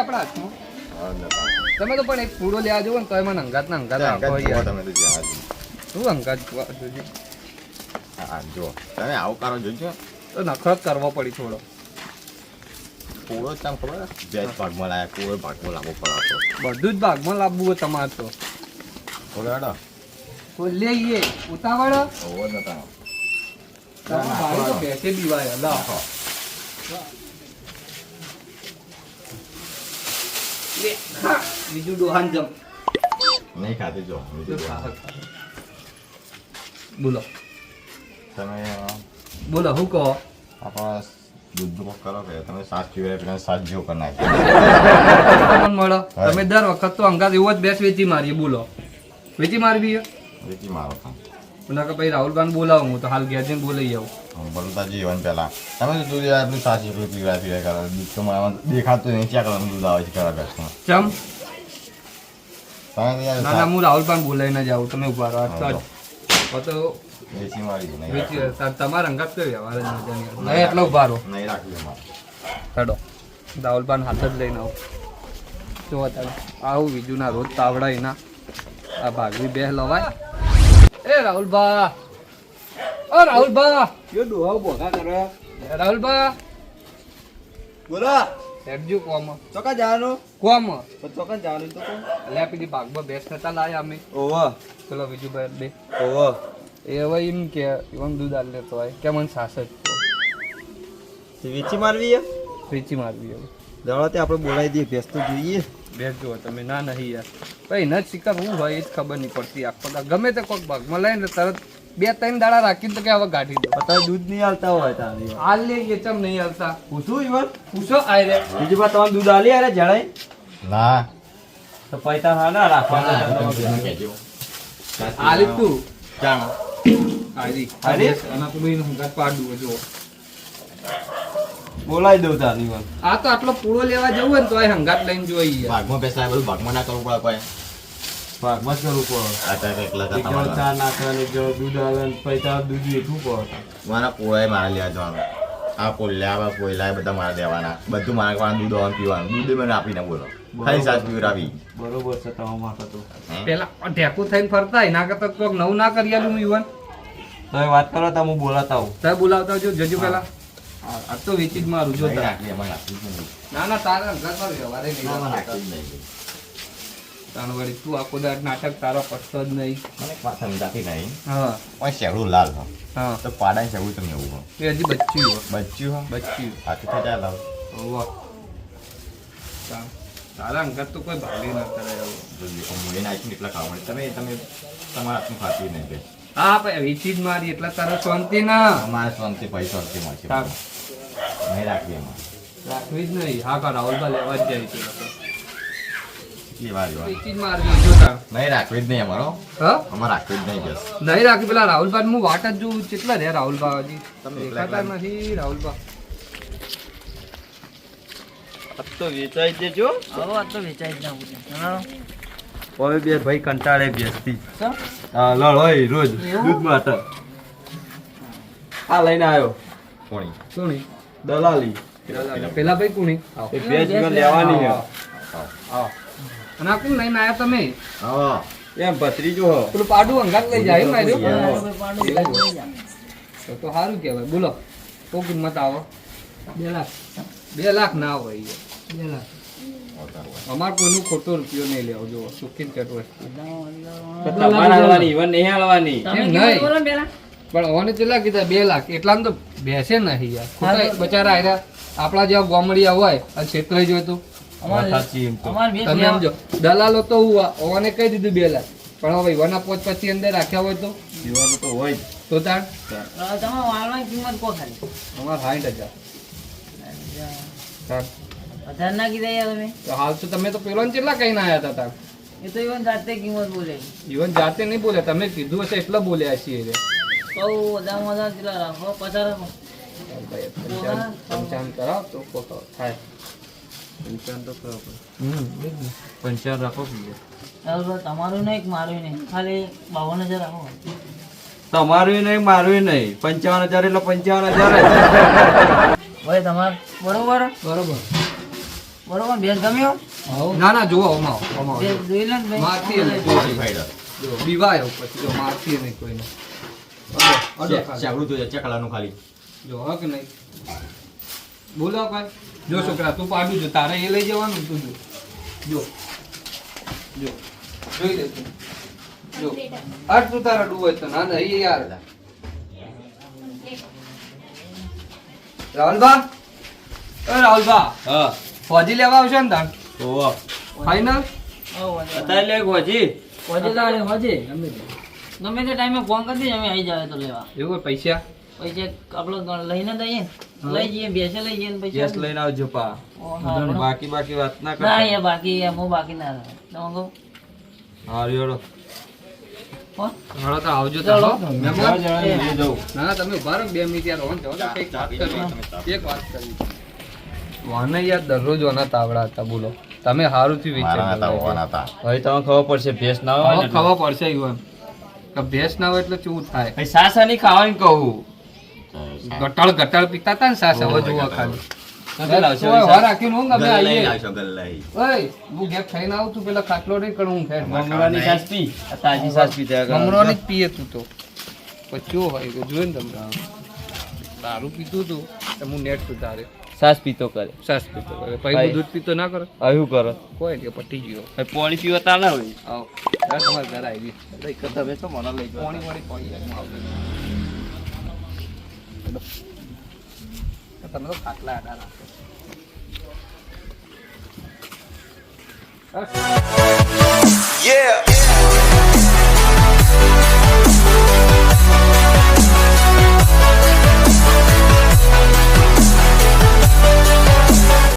આપણા હાથમાં. તમે તો પણ એક પૂરો લેવા જવો ને તો એમાં અંગાત ના અંગાત જુઓ તમે તો જ્યાં શું અંગાત જોવા જોજે. હા, જુઓ. તમે આવું કરો જોજો. તો નખરો કરવો પડી થોડો. પૂરો જ ખબર બે ભાગમાં લાયા પૂરો ભાગમાં લાવવો પડે બધું જ ભાગમાં લાવવું હોય તમારે તો. પૂરો હેડો. લઈએ. ઉતાવળ. ઓવો જ નતા. ભાઈ તો બેસે બીવાય લા નાખો. લે, હા, બીજું ડોહાન જમ. નહીં ખાતી જો બોલો. તમે બોલો હું કહો? આપણા દૂધનું કરો કે તમે સાત સિવાય પેલા સાત જેવો કરી મળો. તમે દર વખત તો અંગાત એવો જ બેસ વેચી મારીએ બોલો. વેચી મારવી? વેચી મારો કે પછી રાહુલભાઈ બોલાવો હું તો હાલ ઘેર જઈને બોલાઈ આવું. બોલતા જીવન પહેલા. તમે તો દૂધ આટલું સાચી એટલું પીવા પીવા કરો દૂધ તો મને દેખાતું નહીં. ક્યાં કલરનું દૂધ આવે છે ખરા ચમ? ના રાહુલભાઈ જાઉં. તમે ઊભા રહો. હા, તો તમારા અંગાત વ્યવહાર. નહીં એટલો ઊભા રહો. નહીં રાખજો હેડો. રાહુલભાઈ હાથ જ લઈને આવું. જો આવું બીજું ના રોજ તાવડા એના. આ ભાગવી બે લવાય. એ રાહુલભા! ઓ રાહુલભા યો ડોહા બોગા કરે. રાહુલભા બોલા. હેડજો કોમ. ચોકા જવાનું? કોમ. ચોકા જવાનું તો કોણ એટલે પેલી ભાગમાં બેસ નતા લાયા અમે. ઓવો પેલો બીજું ભાઈ બે. ઓવો એ હવે એમ કે એમ દૂધ આલ લેતો હોય કે મને સાસ જ વેચી મારવી હે વેચી મારવી હવે. દવા તે આપણે બોલાવી દઈએ ભેંસ તો જોઈએ. બેસ જો તમે ના નહીં યાર. ભાઈ ન શિકાર હું હોય એ જ ખબર નહીં પડતી. આખો ગમે તે કોઈક ભાગમાં લઈને તરત બે ત્રણ દાડા રાખીને તો કે હવે ગાંઠી દો. અત્યારે દૂધ નહીં હાલતા હોય તારે. હાલ લે કે ચમ નહીં હાલતા. પૂછું ઈવન? પૂછો આય રે. બીજું બા તમારે દૂધ આલી અરે જણાય ના. તો પૈતા હા ના કહેજો. આલી તું. ચાલો. આલી. આલી? આના પેલું હું હંગાત પાડું જો બોલાવી દઉં તારી વાત આ તો આટલો પૂળો લેવા જવું હોય ને તો આ હંગાત લઈને જોઈએ ભાગમાં બેસાય બધું ભાગમાં ના કરવું પડે કોઈ. ભાગમાં જ કરવું પડે આ તો એકલા એક જણો ચા નાખે ને એક જણો દૂધ આલે ને દૂધ વેચવું પડે મારા મારે લેવા જવાનું. આ પોલ્યા આ પોયલા બધા મારે લેવાના બધું મારે ખાવાનું દૂધ આવવાનું પીવાનું. દૂધ મને આપીને બોલો. ખાલી સાત પીવરાવી બરોબર છે તમારા માટે તો. પેલા ઢેકું થઈને ફરતા એના કરતા કોઈક નવું ના કરી આલું હું ઈવન. તમે વાત કરો તો હું બોલાતા હું તમે બોલાવતા જો જજો પેલા. આ તો વેચી જ મારું જો તાર. ના ના તારા ઘર પર વ્યવહાર નહીં એમાં રાખતો. રાખવી જ નહીં. તાણ વળી તું આખો દાડ નાટક તારો પડતો જ નહીં. મને વાત સમજાતી નહીં. હા. પણ શેવડું લાલ હા. હા. તો પાડા શેવડું તમે એવું હો. એ હજી બચ્યું હો. બચ્યું હા? બચ્યું. આથી થતા લાવ. વાહ તારા અંગત તો કોઈ ભાગી ન કરે એવું. મૂળી નાખીને એટલા ખાવા મળે. તમે તમે તમારા હાથનું ખાતી નહીં બે હા પણ એ જ મારી એટલે તારા શાંતિ ના. મારે શાંતિ પૈસા શાંતિ મળશે. નહીં રાખવી એમાં રાખવી જ નહીં. હા કા રાહુલભાઈ લેવા જ જાય છે. એ લોકો. કેટલી વાર જ મારવી જો તાર નહીં રાખવી જ નહીં અમારો હા. અમારે રાખવી જ નહીં બસ. નહીં રાખી પેલા રાહુલભાઈ હું વાટ જ જોઉં કેટલા રે રાહુલભા હજી? તમે દેખાતા નથી રાહુલભા આ તો વેચાઈ દેજો. હવે આ તો વેચાઈ જ નાખું હવે બે ભાઈ કંટાળે બેસતી લડોય રોજ? દૂધ માટે આ લઈને આવ્યો. કોણી? કોણી? દલાલી. પેલા ભાઈ કોણી? બે જીવન લેવાની આવો અને આ કોણ લઈને આયા તમે? હા. એમ ભત્રીજો હો. પેલું પાડું અંગાત લઈ જાય? પાડું તો તો સારું કહેવાય. બોલો તો કિંમત આવો? બે લાખ. બે લાખ ના હોય યાર. બે લાખ. અમાર કોઈનું ખોટો રૂપિયો નહીં લેવો. જો સુખી ચટ. તો નહીં નહીં. પેલા? પણ ઓને કેટલા કીધા? બે લાખ. એટલા તો બેસે નહીં યાર. બચારા આયરા. આપણા જેવા ગોમડિયા હોય અને છેતરાઈ જોય તમે સમજો દલાલો તો હું ઓને કહી દીધું બે લાખ. પણ હવે વના પોચ પછી અંદર રાખ્યા હોય તો? જીવન તો હોય તો તાણ? તમે વાળવાની કિંમત કો ખાલી? અમાર સાઠ હજાર. તાર ના કીધા યાર તમે? તો હાલ તો તમે તો પેલો ને કેટલા કહીને આવ્યા હતા તાર એ તો even જાતે કિંમત બોલે. જીવન જાતે નહીં બોલે તમે કીધું હશે એટલે બોલ્યા છીએ રે કહું કેટલા રાખો? પચાસ રાખો. કરાવ તો થાય. પંચાવન તો. રાખો બીજે? તમારું નહીં મારું નહીં. ખાલી બાવન હજાર રાખો તમારું નહીં મારું નહીં. પંચાવન હજાર એટલે પંચાવન હજાર. ભાઈ તમારે બરોબર? બરોબર. બરોબર? બેસ ગમ્યો? ના ના આમાં આવો. ભેસ જોઈ લો. મારતી બીવાયો પછી જો મારતી નહીં કોઈને. અડો, અડો ચે- ખાલી. જો હક કે નહીં. બોલો ભાઈ. જો છોકરા તું પાડું જો તારે એ લઈ જવાનું તું જો. જો. જો. જોઈ લે તું. જો. તું તારા ડૂબે તો ના ના એ યાર. રાહુલભા? એ રાહુલભા હા. ફોજી લેવા આવશે ને તાર? ઓવો ફાઈનલ. અત્યારે લે ફોજી. ફોજી તારે ફોજી. ગમે તે. ટાઈમે ફોન કરી દે અમે આવી જાય તો લેવા. એવું હોય પૈસા પૈસા આપણે લઈને દઈએ લઈ જઈએ ભેંસે લઈ જઈએ ને પૈસા લઈને આવજો પા. ઓ, હા, બરોબર. બાકી બાકી વાત ના ના કરતા બાકી એમ હું બાકી ના રહે. તમે કહો હારું હેડો. હો? હાલો તો આવજો ચાલો. તો મહેમાન. જણા લઈ જાઉં ના ના તમે ઊભા રહો બે મિનિટ યાર એક વાત વાને દરરોજ ઓના તાવડા હતા બોલો. તમે સારું થી વિચાર હવે તમને ખબર પડશે ભેસ ના હોય ખબર પડશે એવું ભેંસ ના હોય એટલે શું થાય? ભાઈ સાસા ની ખાવાની કહું. ગટાળ ગટાળ પીતા હતા ને સાસ હવે જુઓ ખાલી. નહીં દારૂ પીતું તું હું નેટ સુધારે. સાસ પીતો કરે. સાસ પીતો કરે. પછી ભાઈ. દૂધ પીતો ના કરે? આવ્યું કરો? કોઈ કે પટી ગયો. પાણી પીવા તા ના હોય. તમારે ઘર આવી. તમે તો મને લઈ જાઓ. પાણી વાળી પાણી હું આવું. હેડો. તમે તો ખાટલા આડા રાખો બસ.